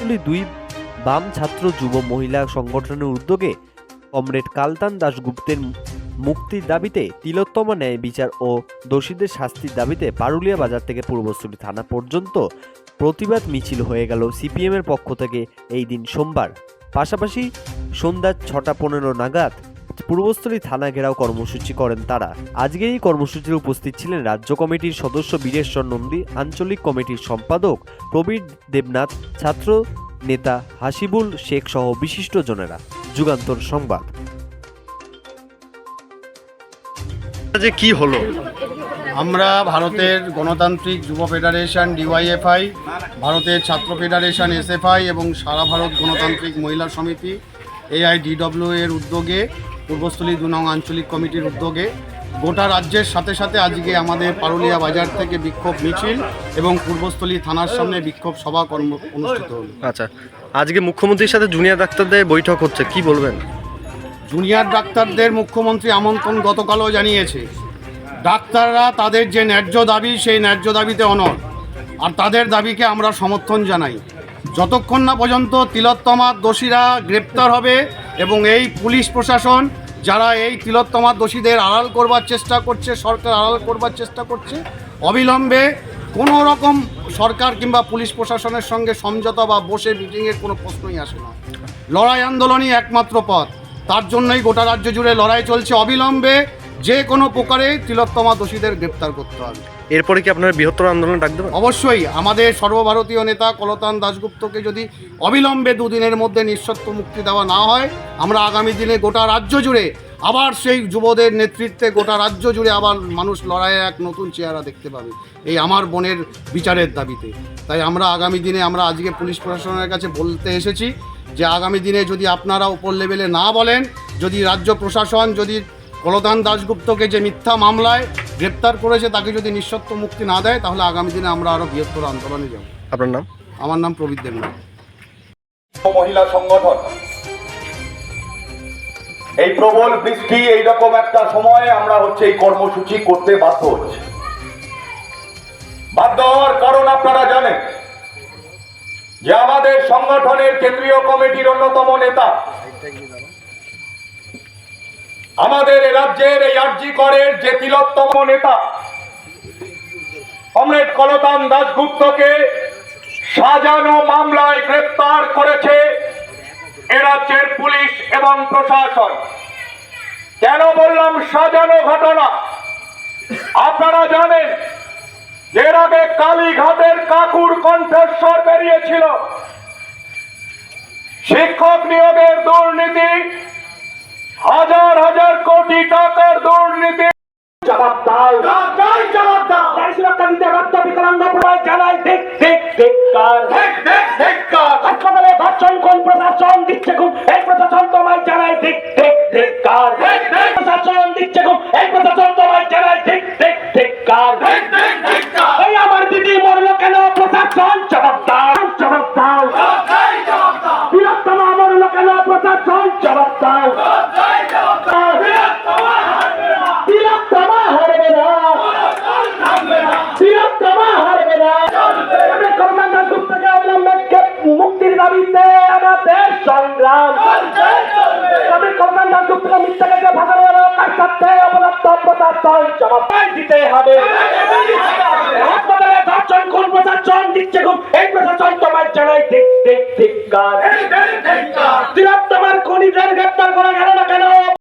পূর্বস্থলী দুই বাম ছাত্র যুব মহিলা সংগঠনের উদ্যোগে কমরেড কালতান দাশগুপ্তের মুক্তির দাবিতে তিলোত্তমা ন্যায় বিচার ও দোষীদের শাস্তির দাবিতে পারুলিয়া বাজার থেকে পূর্বস্থলী থানা পর্যন্ত প্রতিবাদ মিছিল হয়ে গেল সিপিএমের পক্ষ থেকে এই দিন সোমবার। পাশাপাশি সন্ধ্যা ছটা পনেরো নাগাদ পূর্বস্থলী থানা ঘেরাও কর্মসূচি করেন তারা। আজকে এই কর্মসূচিতে উপস্থিত ছিলেন রাজ্য কমিটির সদস্য বীরেশ্বর নন্দী আঞ্চলিক কমিটির সম্পাদক প্রবীর দেবনাথ ছাত্র নেতা হাসিবুল শেখ সহ বিশিষ্টজনেরা যুগান্তর সংবাদ। যে কি হলো? আমরা ভারতের গণতান্ত্রিক যুব ফেডারেশন ডিওয়াইএফআই ভারতের ছাত্র ফেডারেশন এসএফআই এবং সারা ভারত গণতান্ত্রিক মহিলা সমিতি এআইডিডব্লিউ এর উদ্যোগে পূর্বস্থলী দু নং আঞ্চলিক কমিটির উদ্যোগে গোটা রাজ্যের সাথে সাথে আজকে আমাদের পারুলিয়া বাজার থেকে বিক্ষোভ মিছিল এবং পূর্বস্থলী থানার সামনে বিক্ষোভ সভা কর্ম অনুষ্ঠিত হলো। আচ্ছা আজকে মুখ্যমন্ত্রীর সাথে জুনিয়র ডাক্তারদের বৈঠক হচ্ছে কি বলবেন? জুনিয়র ডাক্তারদের মুখ্যমন্ত্রী আমন্ত্রণ গতকালও জানিয়েছে ডাক্তাররা তাদের যে ন্যায্য দাবি সেই ন্যায্য দাবিতে অনর আর তাদের দাবিকে আমরা সমর্থন জানাই। যতক্ষণ না পর্যন্ত তিলোত্তমার দোষীরা গ্রেপ্তার হবে এবং এই পুলিশ প্রশাসন যারা এই তিলোত্তমা দোষীদের আড়াল করবার চেষ্টা করছে, সরকার আড়াল করবার চেষ্টা করছে, অবিলম্বে কোনো রকম সরকার কিংবা পুলিশ প্রশাসনের সঙ্গে সমঝোতা বা বসে মিটিংয়ের কোনো প্রশ্নই আসে না। লড়াই আন্দোলনই একমাত্র পথ। তার জন্যই গোটা রাজ্য জুড়ে লড়াই চলছে। অবিলম্বে যে কোনো প্রকারে তিলোত্তমা দোষীদের গ্রেপ্তার করতে হবে। এরপরে কি আপনারা বৃহত্তর আন্দোলন ডাক দেবেন? অবশ্যই আমাদের সর্বভারতীয় নেতা কলতান দাশগুপ্তকে যদি অবিলম্বে দুদিনের মধ্যে নিঃশর্ত মুক্তি দেওয়া না হয় আমরা আগামী দিনে গোটা রাজ্য জুড়ে আবার সেই যুবদের নেতৃত্বে গোটা রাজ্য জুড়ে আবার মানুষ লড়াইয়ে এক নতুন চেহারা দেখতে পাবে। এই আমার বোনের বিচারের দাবিতে। তাই আমরা আগামী দিনে আমরা আজকে পুলিশ প্রশাসনের কাছে বলতে এসেছি যে আগামী দিনে যদি আপনারা উপর লেভেলে না বলেন যদি রাজ্য প্রশাসন যদি কলতান দাশগুপ্তকে যে মিথ্যা মামলায় গ্রেপ্তার করেছে তাকে যদি নিঃশর্ত মুক্তি না দেয় তাহলে আগামী দিনে আমরা আরও বৃহত্তর আন্দোলনে যাব। আপনার নাম? আমার নাম প্রবীর দেবনাথ। মহিলা সংগঠন। এই প্রবল বৃষ্টি এইরকম একটা সময়ে আমরা হচ্ছে এই কর্মসূচি করতে বাধ্য হচ্ছে। বাধ্য হওয়ার কারণ আপনারা জানেন যে আমাদের সংগঠনের কেন্দ্রীয় কমিটির অন্যতম নেতা আমাদের রাজ্যের এই আর্জি করের যে তিলোত্তম নেতা কমরেড কলতান দাশগুপ্তকে সাজানো মামলায় গ্রেপ্তার করেছে এ রাজ্যের পুলিশ এবং প্রশাসন। কেন বললাম সাজানো ঘটনা? আপনারা জানেন, এর আগে কালীঘাটের কাকুর কণ্ঠস্বর বেরিয়েছিল। শিক্ষক নিয়োগের দুর্নীতি হাজার হাজার কোটি টাকার দুর্নীতি প্রশাসন জবাব দিতে হবে।